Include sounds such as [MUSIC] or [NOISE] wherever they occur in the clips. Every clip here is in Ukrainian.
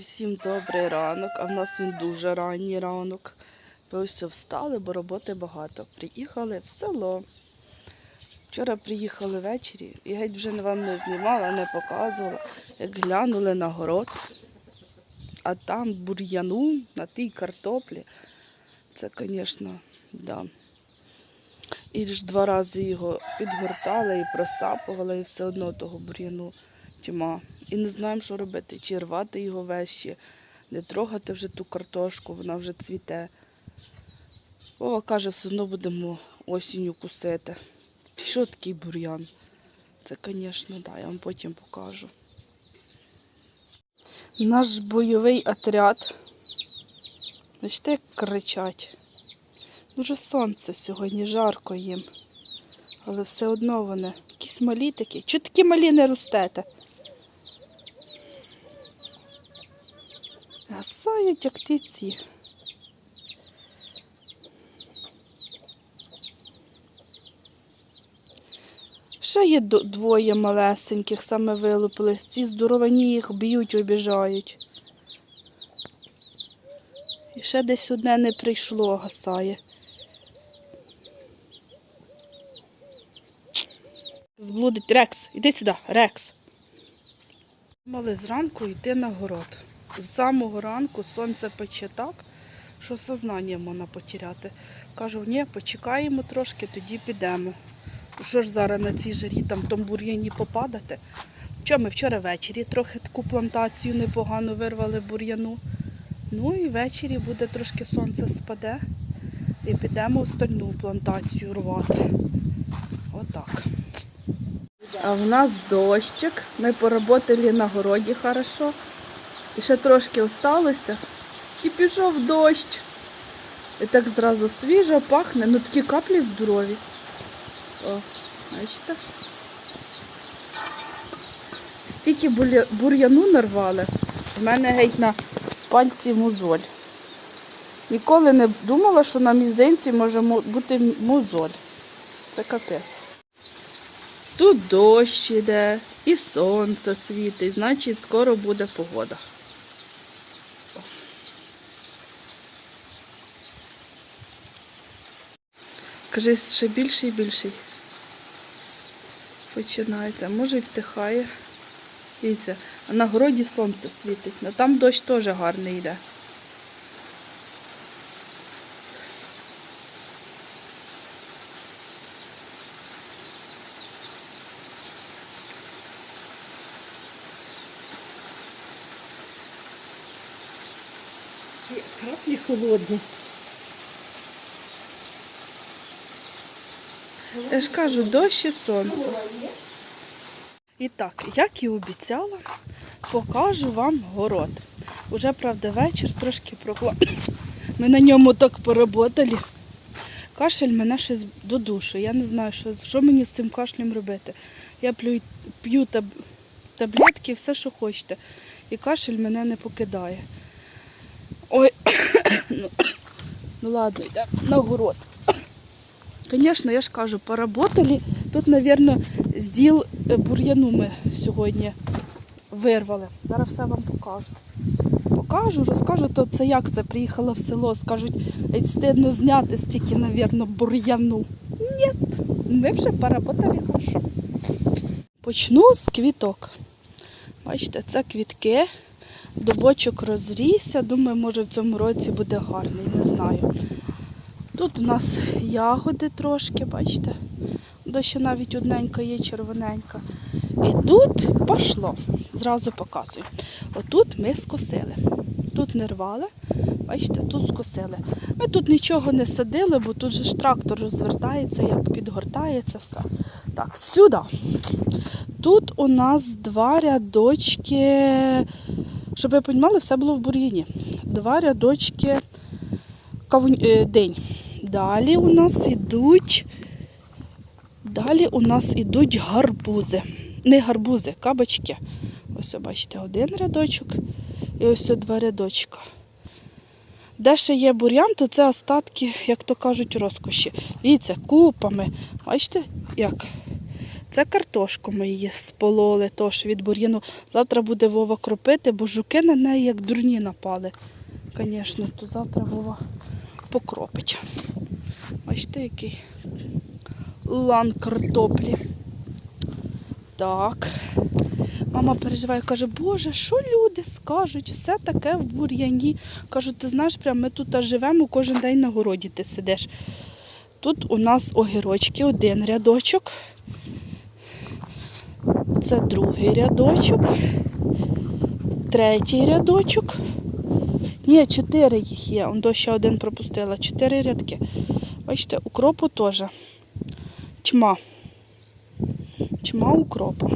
Усім добрий ранок, а в нас він дуже ранній ранок. Ми ось встали, бо роботи багато. Приїхали в село. Вчора приїхали ввечері і геть вже вам не знімала, не показувала, як глянули на город. А там бур'яну на тій картоплі. Це, звісно, да. І ж два рази його підгортали і просапували, і все одно того бур'яну тьма. І не знаємо, що робити, чи рвати його вещі, не трогати вже ту картошку, вона вже цвіте. Вова каже, все одно будемо осінню кусити. Що такий бур'ян? Це, звісно, да, я вам потім покажу. Наш бойовий отряд. Бачите, як кричать. Дуже сонце сьогодні, жарко їм. Але все одно вони якісь малі такі. Чого такі малі не ростете? Гасають, як птиці. Ще є двоє малесеньких, саме вилупились. Ці здоровані їх б'ють, обіжають. І ще десь одне не прийшло, гасає. Зблудить Рекс. Іди сюди, Рекс. Мали зранку йти на город. З самого ранку сонце пече так, що сознання можна потеряти. Кажу, ні, почекаємо трошки, тоді підемо. Ну, Що ж зараз на цій жарі там тому бур'яні попадати? Що ми вчора ввечері трохи таку плантацію непогано вирвали бур'яну. Ну і ввечері буде трошки сонце спаде і підемо остальну плантацію рвати. Отак. А в нас дощик. Ми поработали на городі хорошо. І ще трошки осталося. І пішов дощ. І так зразу свіжо, пахне, ну такі каплі здорові. О, бачите? Стільки бур'яну нарвали, в мене геть на пальці мозоль. Ніколи не думала, що на мізинці може бути мозоль. Це капець. Тут дощ іде, і сонце світить, значить скоро буде погода. Каже, ще більший і більший. Починається. Може і втихає. Дивіться, а на городі сонце світить. Ну там дощ теж гарний йде. Краплі холодні. Я ж кажу, дощ і сонце. І так, як і обіцяла, покажу вам город. Уже, правда, вечір трошки прохладно. Ми на ньому так поработали. Кашель мене щось додушує. Я не знаю, що, що мені з цим кашлем робити. Я п'ю, п'ю таб, таблетки, все, що хочете. І кашель мене не покидає. Ой, [COUGHS] ну, [COUGHS] ну ладно, йдемо на город. Звісно, я ж кажу, поработали. Тут, мабуть, зділ е, бур'яну ми сьогодні вирвали. Зараз все вам покажу. Покажу, розкажу, то це як це приїхала в село. Скажуть, «Ей, стидно зняти стільки, мабуть, бур'яну. Ні, ми вже поработали хорошо. Почну з квіток. Бачите, це квітки. Дубочок розрісся. Думаю, може в цьому році буде гарний, не знаю. Тут у нас ягоди трошки, бачите. До ще навіть одненька є червоненька. І тут пішло. Зразу показую. Отут ми скосили. Тут не рвали, бачите, тут скосили. Ми тут нічого не садили, бо тут же ж трактор розвертається, як підгортається все. Так, сюди. Тут у нас два рядочки, щоб ви розуміли, все було в бур'яні. Два рядочки е, день. Далі у нас ідуть. Далі у нас ідуть гарбузи. Не гарбузи, кабачки. Ось, бачите, один рядочок і ось два рядочка. Де ще є бур'ян, то це остатки, як то кажуть, розкоші. Дивіться, купами. Бачите, як? Це картошку ми її спололи, тож від бур'яну. Завтра буде Вова кропити, бо жуки на неї як дурні напали. Звісно, то завтра Вова покропить. Бачите, який лан картоплі. Так. Мама переживає, каже, Боже, що люди скажуть? Все таке в бур'яні. Кажу, ти знаєш, прям ми тут живемо, кожен день на городі ти сидиш. Тут у нас огірочки, один рядочок. Це другий рядочок. Третій рядочок. Ні, чотири їх є. Он до ще один пропустила. Чотири рядки. Бачите, укропу теж. Тьма. Тьма укропу.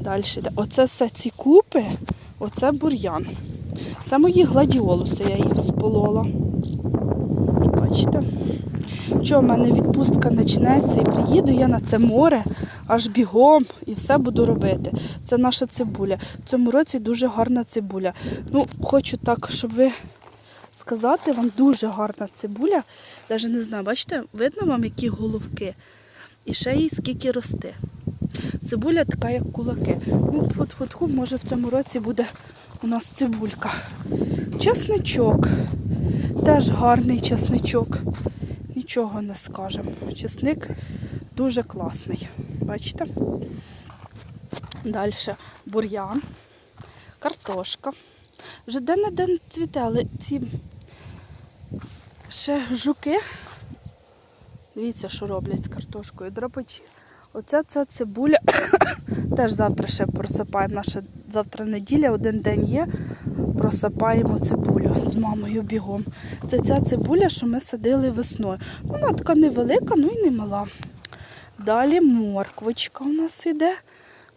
Далі. Оце все ці купи, оце бур'ян. Це мої гладіолуси, я їх сполола. Бачите? Що в мене відпустка почнеться і приїду я на це море аж бігом і все буду робити. Це наша цибуля. В цьому році дуже гарна цибуля. Ну, хочу так, щоб ви сказати, вам дуже гарна цибуля. Навіть не знаю, бачите, видно вам, які головки? І ще їй скільки росте. Цибуля така, як кулаки. Ну, фу може в цьому році буде у нас цибулька. Чесничок. Теж гарний чесничок. Нічого не скажемо. Чесник дуже класний. Бачите? Далі бур'ян, картошка. Вже день-на-день цвіте, але ці ще жуки. Дивіться, що роблять з картошкою. Драпачі. Оця ця цибуля. [COUGHS] Теж завтра ще просипаємо. Наша завтра неділя, один день є. Просипаємо цибулю з мамою бігом. Це ця цибуля, що ми садили весною. Вона така невелика, ну і не мала. Далі морквочка у нас іде.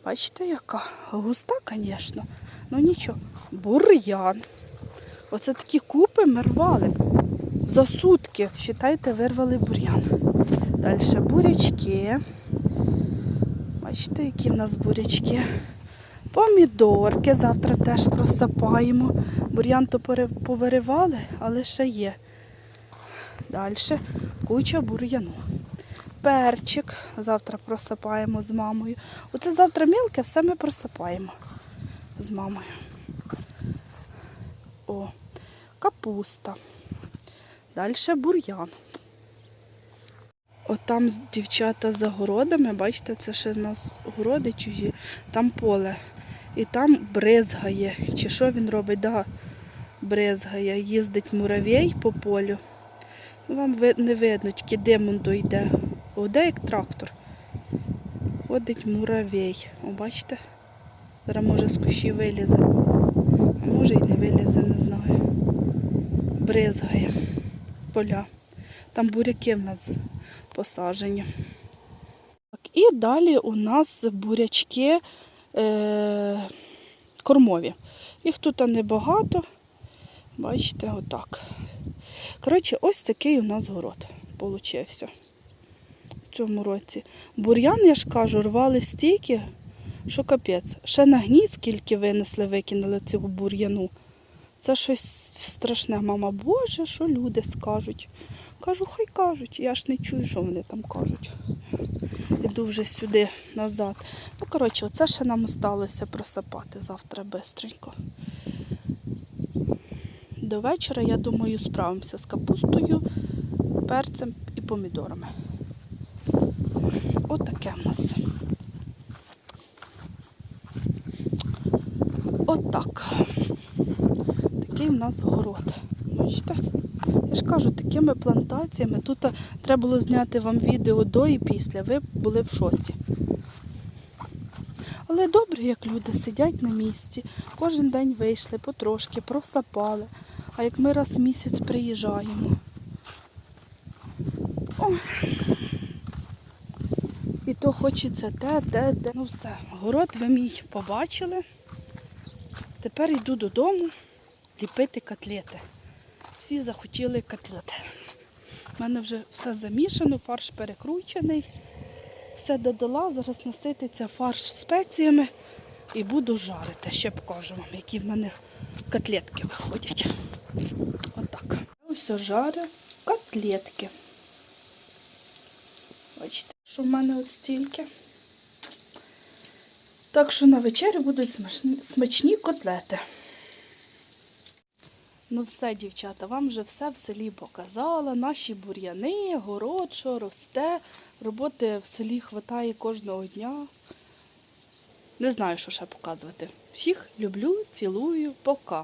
Бачите, яка? Густа, звісно. Ну нічого. Бур'ян. Оце такі купи ми рвали. За сутки, вважайте, вирвали бур'ян. Далі бурячки. Бачите, які в нас бурячки. Помідорки завтра теж просапаємо. Бур'ян то повиривали, але ще є. Далі куча бур'яну. Перчик завтра просапаємо з мамою. Оце завтра мілке, все ми просапаємо з мамою. О, капуста. Далі бур'ян. От там дівчата за городами, бачите, це ще в нас городи чужі, там поле. І там бризгає. Чи що він робить? Да, бризгає. Їздить муравей по полю. Ну, вам не видно, тільки димон дойде. Оде як трактор. Ходить муравей. О, бачите? Зараз може з кущі вилізе. А може і не вилізе, не знаю. Бризгає поля. Там буряки в нас посаджені. Так, і далі у нас бурячки е, кормові. Їх тут небагато. Бачите, отак. Коротше, ось такий у нас город получився цьому році. Бур'ян, я ж кажу, рвали стільки, що капець. Ще на гніт скільки винесли, викинули цього бур'яну. Це щось страшне, мама. Боже, що люди скажуть. Кажу, хай кажуть. Я ж не чую, що вони там кажуть. Іду вже сюди назад. Ну, коротше, оце ще нам осталося просапати завтра бистренько. До вечора, я думаю, справимося з капустою, перцем і помідорами. Отаке в нас. Отак. Такий в нас город. Бачите? Я ж кажу, такими плантаціями. Тут треба було зняти вам відео до і після. Ви були в шоці. Але добре, як люди сидять на місці, кожен день вийшли потрошки, просапали. А як ми раз в місяць приїжджаємо. Ой. То хочеться те, те, те. Ну все, город ви мій побачили. Тепер йду додому ліпити котлети. Всі захотіли котлети. У мене вже все замішано, фарш перекручений. Все додала, зараз насититься фарш спеціями і буду жарити. Ще покажу вам, які в мене котлетки виходять. Отак. Ось жарю котлетки. Бачите, що в мене от стільки. Так що на вечерю будуть смачні, смачні котлети. Ну все, дівчата, вам вже все в селі показала. Наші бур'яни, город, що росте. Роботи в селі хватає кожного дня. Не знаю, що ще показувати. Всіх люблю, цілую, пока.